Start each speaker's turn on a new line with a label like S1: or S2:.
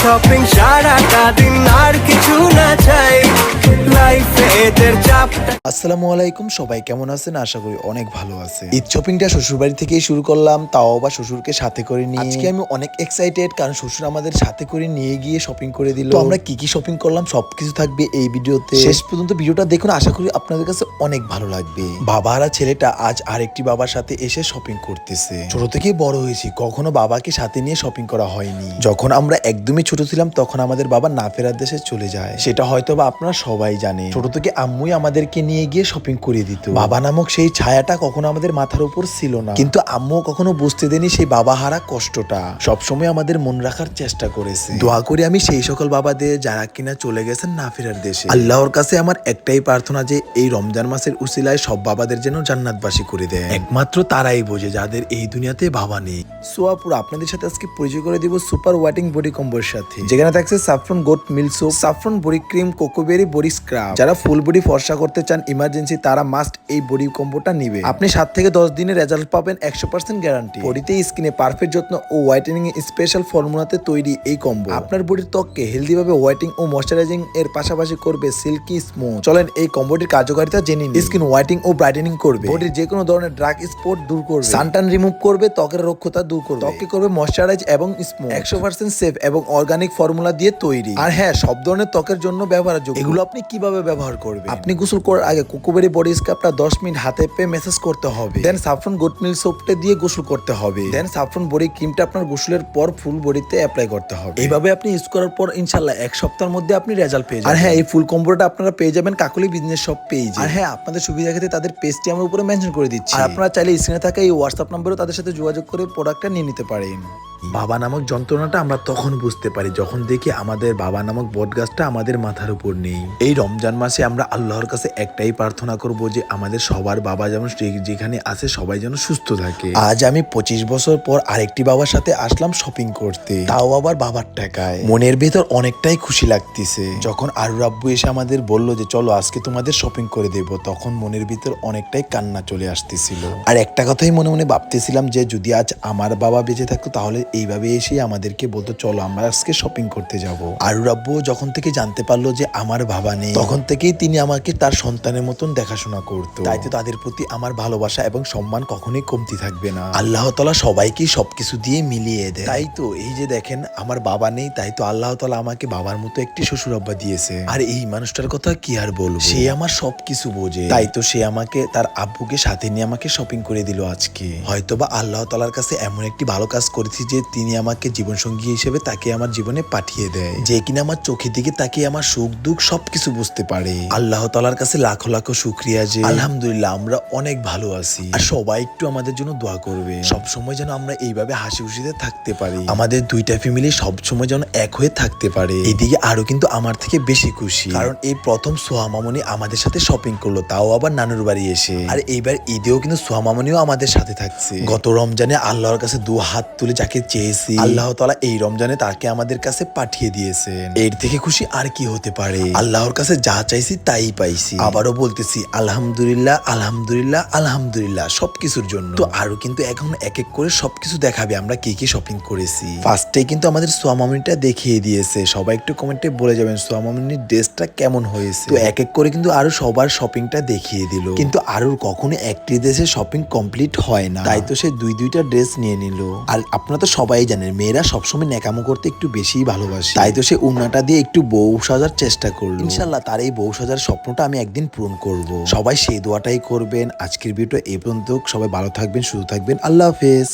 S1: Shopping সারাটা দিন আর কিছু না চাই।
S2: আসসালামু আলাইকুম সবাই কেমন আছেন? আশা করি অনেক ভালো আছে ঈদ শপিংটা শ্বশুর বাড়ি থেকেই শুরু করলাম তাও আবার শ্বশুরকে সাথে করে নিয়ে। আজকে আমি অনেক এক্সাইটেড কারণ শ্বশুর আমাদের সাথে করে নিয়ে গিয়ে শপিং করে দিল। তো আমরা কি কি শপিং করলাম সবকিছু থাকবে এই ভিডিওতে। শেষ পর্যন্ত ভিডিওটা দেখুন আশা করি আপনাদের কাছে অনেক ভালো লাগবে। বাবা আর ছেলেটা আজ আরেকটি বাবার সাথে এসে শপিং করতেছে। ছোট থেকেই বড় হয়েছি কখনো বাবাকে সাথে নিয়ে শপিং করা হয়নি। যখন আমরা একদমই ছোট ছিলাম, তখন আমাদের বাবা না ফেরার দেশে চলে যায়। সেটা হয়তো বা আপনারা সবাই জানে ছোট থেকে আম্মুই আমাদেরকে নিয়ে গিয়ে শপিং করে দিত। বাবা নামক সেই ছায়াটা কখনো আমাদের মাথার উপর ছিল না। কিন্তু আম্মু কখনো বুঝতে দেনি সেই বাবা হারা কষ্টটা। সবসময় আমাদের মন রাখার চেষ্টা করেছে। দোয়া করি আমি সেই সকল বাবাদের, যারা কিনা চলে গেছেন না ফেরার দেশে। আল্লাহর কাছে আমার একটাই প্রার্থনা যে, এই রমজান মাসের উসিলায় সব বাবাদের যেন জান্নাতবাসী করে দেয়। একমাত্র তারাই বোঝে যাদের এই দুনিয়াতে বাবা নেই। সোয়াপুর আপনাদের সাথে আজকে পরিচয় করে দিব সুপার ওয়াটিং বডি কম্বোর সাথে। যেখানে থাকছে saffron goat milk soap saffron body cream cocoberry body scrub যারা ফুল বডি ফর্সা করতে চান ইমার্জেন্সি তারা মাস্ট এই বডি কম্বোটা নিবে। আপনি সাত থেকে দশ দিনের রেজাল্ট পাবেন একশো পার্সেন্ট গ্যারান্টি বডিতে স্কিনে পারফেক্ট যত্ন ও হোয়াইটেনিং স্পেশাল ফর্মুলাতে তৈরি এই কম্বো আপনার বডির ত্বককে হেলদি ভাবে হোয়াইটিং ও ময়শ্চারাইজিং এর পাশাপাশি করবে সিল্কি স্মুথ চলেন এই কম্বোটির কার্যকারিতা জেনে নিন স্কিন হোয়াইটিং ও ব্রাইটেনিং করবে। বডির যে কোনো ধরনের ড্রাগ স্পট দূর করবে। সানটান রিমুভ করবে, ত্বকের রক্ষতা দূর করবে। ত্বককে করবে ময়শ্চারাইজ এবং স্মুথ একশো পার্সেন্ট সেফ এবং অর্গানিক ফর্মুলা দিয়ে তৈরি। আর হ্যাঁ সব ধরনের ত্বকের জন্য ব্যবহারযোগ্য। এগুলো আপনি কীভাবে ব্যবহার করবেন? আপনি গোসল করার আগে কোকোবেরি বডি স্ক্রাবটা দশ মিনিট হাতে পেয়ে মেসেজ করতে হবে। দেন সাফরন গুড মিল সোপটা দিয়ে গোসল করতে হবে। দেন সাফরন বডি ক্রিমটা আপনার গোসলের পর ফুল বডিতে অ্যাপ্লাই করতে হবে। এইভাবে আপনি ইউজ করার পর ইনশাল্লাহ এক সপ্তাহের মধ্যে আপনি রেজাল্ট পেয়ে যাবেন। আর হ্যাঁ এই ফুল কম্বোটা আপনারা পেয়ে যাবেন কাকুলি বিজনেস শপ পেজ আর হ্যাঁ আপনাদের সুবিধা ক্ষেত্রে তাদের পেজটি আমি উপরে মেনশন করে দিচ্ছি। আর আপনারা চাইলে স্ক্রিনে থাকা এই হোয়াটসঅ্যাপ নম্বরে তাদের সাথে যোগাযোগ করে প্রোডাক্টটা নিয়ে নিতে পারেন। বাবা নামক যন্ত্রণাটা আমরা তখন বুঝতে পারি যখন দেখি আমাদের বাবা নামক বটগাছটা আমাদের মাথার উপর নেই। এই রমজান মাসে আমরা আল্লাহর কাছে একটাই প্রার্থনা করব যে আমাদের সবার বাবা যেমন যেখানে আছে সবাই যেন সুস্থ থাকে। আজ আমি পঁচিশ বছর পর আরেকটি বাবার সাথে আসলাম শপিং করতে। তাও আবার বাবার টাকায়। মনের ভেতর অনেকটাই খুশি লাগতেছে। যখন আরু আব্বু এসে আমাদের বলল যে, চলো আজকে তোমাদের শপিং করে দেব, তখন মনের ভিতর অনেকটাই কান্না চলে আসতেছিল। আর একটা কথাই মনে মনে ভাবতেছিলাম যে, যদি আজ আমার বাবা বেঁচে থাকতো তাহলে এইভাবে এসে আমাদেরকে বলতো, চলো আমরা আজকে শপিং করতে যাব। আরু আব্বু যখন থেকে জানতে পারল যে আমার বাবা নেই, তখন থেকেই তিনি আমাকে তার সন্তানের মতন দেখাশোনা করতো। তাই তো তাদের প্রতি আমার ভালোবাসা এবং সম্মান কখনোই কমতি থাকবে না। আল্লাহ তালা সবাইকে সবকিছু দিয়ে মিলিয়ে দেয়। তাই তো, এই যে দেখেন, আমার বাবা নেই, তাই তো আল্লাহ তালা আমাকে বাবার মতো একটি শ্বশুর আব্বা দিয়েছে। আর এই মানুষটার কথা কি আর বলব? সে আমার সবকিছু বোঝে। তাই তো সে আমাকে, তার আব্বুকে সাথে নিয়ে আমাকে শপিং করে দিল আজকে। হয়তোবা আল্লাহ তালার কাছে এমন একটি ভালো কাজ করেছি যে তিনি আমাকে জীবনসঙ্গী হিসেবে তাকে আমার জীবনে পাঠিয়ে দেয়। যে কিনা আমার চোখের দিকে তাকে আমার সুখ, দুঃখ সবকিছু বুঝতে পারে। আল্লাহ তালার কাছে লাখো লাখো শুক্রিয়া যে আলহামদুলিল্লাহ আমরা অনেক ভালো আছি। আর সবাই একটু আমাদের জন্য দোয়া করবে। সব সময় যেন আমরা এইভাবে হাসি খুশিতে থাকতে পারি। আমাদের দুইটা ফ্যামিলি সব সময় যেন এক হয়ে থাকতে পারে। এদিকে আরও কিন্তু আমার থেকে বেশি খুশি। কারণ এই প্রথম সোহা মামনি আমাদের সাথে শপিং করল, তাও আবার নানুর বাড়ি এসে। আর এইবার ঈদেও কিন্তু সোহা মামনিও আমাদের সাথে থাকছে। গত রমজানে আল্লাহর কাছে দু হাত তুলে যাকে চেয়েছি। আল্লাহ তালা এই রমজানে তাকে আমাদের কাছে পাঠিয়ে দিয়েছেন। এর থেকে খুশি আর কি হতে পারে? আল্লাহর কাছে যা চাইছি তাই পাইছি। আবারও বলতেছি আলহামদুলিল্লাহ আলহামদুলিল্লাহ আলহামদুলিল্লাহ সবকিছুর জন্য। তো আরও কিন্তু এখন এক এক করে সবকিছু দেখাবে আমরা কি কি শপিং করেছি। ফার্স্টে কিন্তু আমাদের সোয়ামামিনটা দেখিয়ে দিয়েছে। সবাই একটু কমেন্টে বলে যাবেন সোয়ামামিনীর ড্রেসটা কেমন হয়েছে? তো এক এক করে কিন্তু আরও সবার শপিংটা দেখিয়ে দিল। কিন্তু আরোর কখনো একটি দেশে শপিং কমপ্লিট হয় না। তাই তো সে দুই দুইটা ড্রেস নিয়ে নিল। আর আপনারা তো সবাই জানেন মেয়েরা সবসময় ন্যাকামো করতে একটু বেশিই ভালোবাসে। তাই তো সে উন্নাটা দিয়ে একটু বউ সাজার চেষ্টা করল। ইনশাল্লাহ তার এই বউ সাজার স্বপ্নটা আমি একদিন পূরণ করব। সবাই সেই দোয়াটাই করবেন। আজকের ভিডিও এ পর্যন্ত। সবাই ভালো থাকবেন শুধু থাকবেন। আল্লাহ হাফেজ।